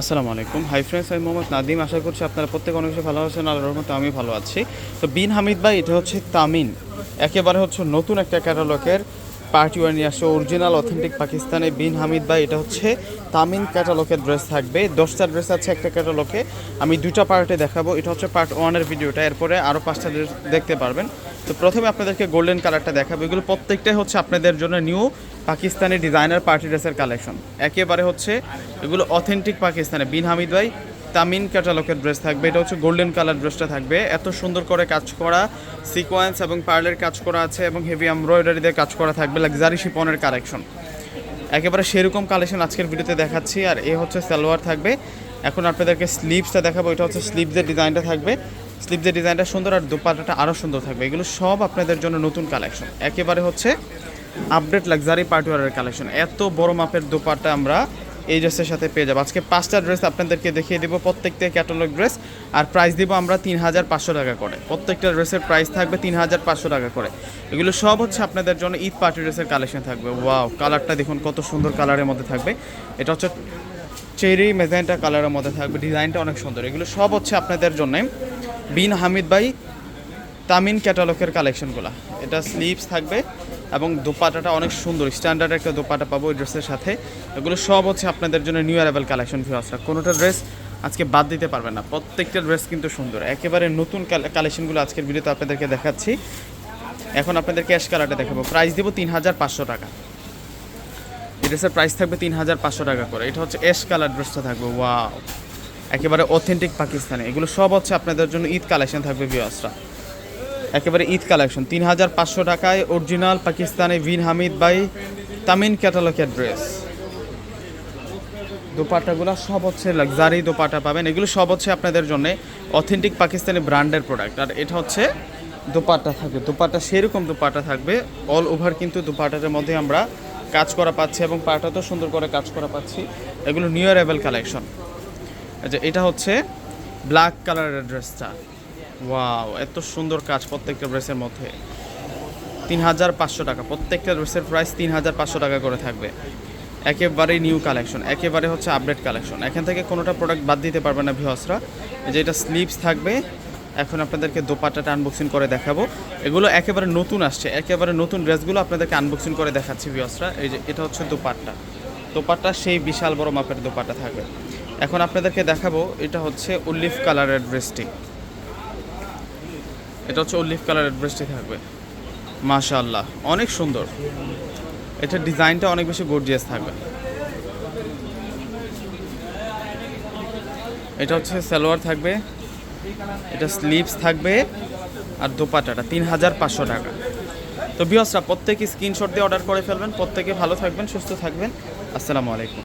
আসসালামু আলাইকুম। Hi friends আমি মোহাম্মদ নাদিম। আশা করছি আপনারা প্রত্যেক অনেক ভালো আছেন। আল্লাহর রহমতে আমি ভালো আছি। তো বিন হামিদ ভাই, এটা হচ্ছে তামিন একেবারে হচ্ছে নতুন একটা ক্যাটালগের পার্টি ওয়ার নিয়ে আসছে। অরিজিনাল অথেন্টিক পাকিস্তানে বিন হামিদ ভাই, এটা হচ্ছে তামিন ক্যাটালগের ড্রেস থাকবে। দশটা ড্রেস আছে একটা ক্যাটালগে আমি দুটা পার্টে দেখাবো। এটা হচ্ছে পার্ট ওয়ানের ভিডিওটা এরপরে আরও পাঁচটা ড্রেস দেখতে পারবেন। তো প্রথমে আপনাদেরকে গোল্ডেন কালারটা দেখাবো। এগুলো প্রত্যেকটাই হচ্ছে আপনাদের জন্য নিউ পাকিস্তানি ডিজাইনার পার্টি ড্রেসের কালেকশন একেবারে হচ্ছে এগুলো অথেন্টিক পাকিস্তানে বিন হামিদ ভাই তামিন ক্যাটালগের ড্রেস থাকবে। এটা হচ্ছে গোল্ডেন কালার ড্রেসটা থাকবে। এত সুন্দর করে কাজ করা সিকোয়েন্স এবং পার্লের কাজ করা আছে এবং হেভি এমব্রয়ডারি দিয়ে কাজ করা থাকবে লাক্সারি শিপনের কালেকশন একেবারে সেরকম কালেকশন আজকের ভিডিওতে দেখাচ্ছি। আর এ হচ্ছে সালোয়ার থাকবে। এখন আপনাদেরকে স্লিপসটা দেখাবো। এটা হচ্ছে স্লিভসের ডিজাইনটা থাকবে। স্লিভসের ডিজাইনটা সুন্দর আর দোপাটাটা আরও সুন্দর থাকবে। এগুলো সব আপনাদের জন্য নতুন কালেকশন একেবারে হচ্ছে আপডেট লাক্সারি পার্টিওয়ারের কালেকশন এত বড় মাপের দোপাটা আমরা এই ড্রেসের সাথে পেয়ে যাব। আজকে পাঁচটা ড্রেস আপনাদেরকে দেখিয়ে দেবো প্রত্যেকটা ক্যাটালগ ড্রেস আর প্রাইস দিব আমরা তিন হাজার পাঁচশো টাকা করে। প্রত্যেকটা ড্রেসের প্রাইস থাকবে তিন হাজার পাঁচশো টাকা করে। এগুলো সব হচ্ছে আপনাদের জন্য ঈদ পার্টি ড্রেসের কালেকশন থাকবে। ওয়াও কালারটা দেখুন কত সুন্দর কালারের মধ্যে থাকবে। এটা হচ্ছে চেরি মেজেন্টা কালারের মধ্যে থাকবে, ডিজাইনটা অনেক সুন্দর। এগুলো সব হচ্ছে আপনাদের জন্যে। বিন হামিদ ভাই, তামিন ক্যাটালগের কালেকশনগুলো। এটা স্লিভস থাকবে এবং দোপাটাটা অনেক সুন্দর। স্ট্যান্ডার্ড একটা দোপাটা পাবো ওই ড্রেসের সাথে। এগুলো সব হচ্ছে আপনাদের জন্য নিউ অ্যারাইভেল কালেকশন ভিউয়ার্সরা। কোনোটা ড্রেস আজকে বাদ দিতে পারবেন না। প্রত্যেকটা ড্রেস কিন্তু সুন্দর। একেবারে নতুন কালেকশনগুলো আজকের ভিডিওতে আপনাদেরকে দেখাচ্ছি। এখন আপনাদের ক্যাশ কালারটা দেখাবো। প্রাইস দেবো তিন হাজার পাঁচশো টাকা। ড্রেসের প্রাইস থাকবে তিন হাজার পাঁচশো টাকা করে। এটা হচ্ছে এস কালার ড্রেসটা থাকবে ওয়াও একেবারে অথেন্টিক পাকিস্তানি। এগুলো সব হচ্ছে আপনাদের জন্য ঈদ কালেকশন থাকবে ভিউয়ার্সরা একেবারে ঈদ কালেকশন তিন হাজার পাঁচশো টাকায় অরিজিনাল পাকিস্তানি বিন হামিদ বাই তামিন ক্যাটালগের ড্রেস দোপাট্টাগুলো সব হচ্ছে লাক্সারি দোপাটা পাবেন। এগুলো সব হচ্ছে আপনাদের জন্য অথেন্টিক পাকিস্তানি ব্র্যান্ডের প্রোডাক্ট আর এটা হচ্ছে দোপাট্টা থাকবে, দোপাট্টা সেরকম দোপাট্টা থাকবে। অল ওভার কিন্তু দোপাট্টাটার মধ্যে আমরা কাজ করা পাচ্ছি এবং পাটাতেও সুন্দর করে কাজ করা পাচ্ছি। এগুলো নিউ অ্যারাইভেল কালেকশন আচ্ছা এটা হচ্ছে ব্ল্যাক কালারের ড্রেসটা ওয়াও এত সুন্দর কাজ প্রত্যেকটা ড্রেসের মধ্যে। তিন হাজার পাঁচশো টাকা। প্রত্যেকটা ড্রেসের প্রাইস তিন হাজার পাঁচশো টাকা করে থাকবে। একেবারেই নিউ কালেকশন একেবারে হচ্ছে আপডেট কালেকশন এখান থেকে কোনোটা প্রোডাক্ট বাদ দিতে পারবে না ভিওসরা যে এটা স্লিপস থাকবে। এখন আপনাদেরকে দোপাট্টাটা আনবক্সিং করে দেখাবো। এগুলো একেবারে নতুন আসছে, একেবারে নতুন ড্রেসগুলো আপনাদেরকে আনবক্সিং করে দেখাচ্ছি ভিওসরা এই যে, এটা হচ্ছে দোপাট্টা। দোপাট্টা সেই বিশাল বড় মাপের দোপাট্টা থাকবে। এখন আপনাদেরকে দেখাবো, এটা হচ্ছে উল্লিফ কালারের ড্রেসটি এটা হচ্ছে অলিভ কালারের ড্রেসটি থাকবে। মাশাআল্লাহ, অনেক সুন্দর। এটার ডিজাইনটা অনেক বেশি গর্জিয়াস থাকবে। এটা হচ্ছে সালোয়ার থাকবে। এটা স্লিভস থাকবে আর দোপাটাটা তিন হাজার পাঁচশো টাকা। তো বিহসরা প্রত্যেকে স্ক্রিনশট দিয়ে অর্ডার করে ফেলবেন, প্রত্যেকে ভালো থাকবেন, সুস্থ থাকবেন। আসসালামু আলাইকুম।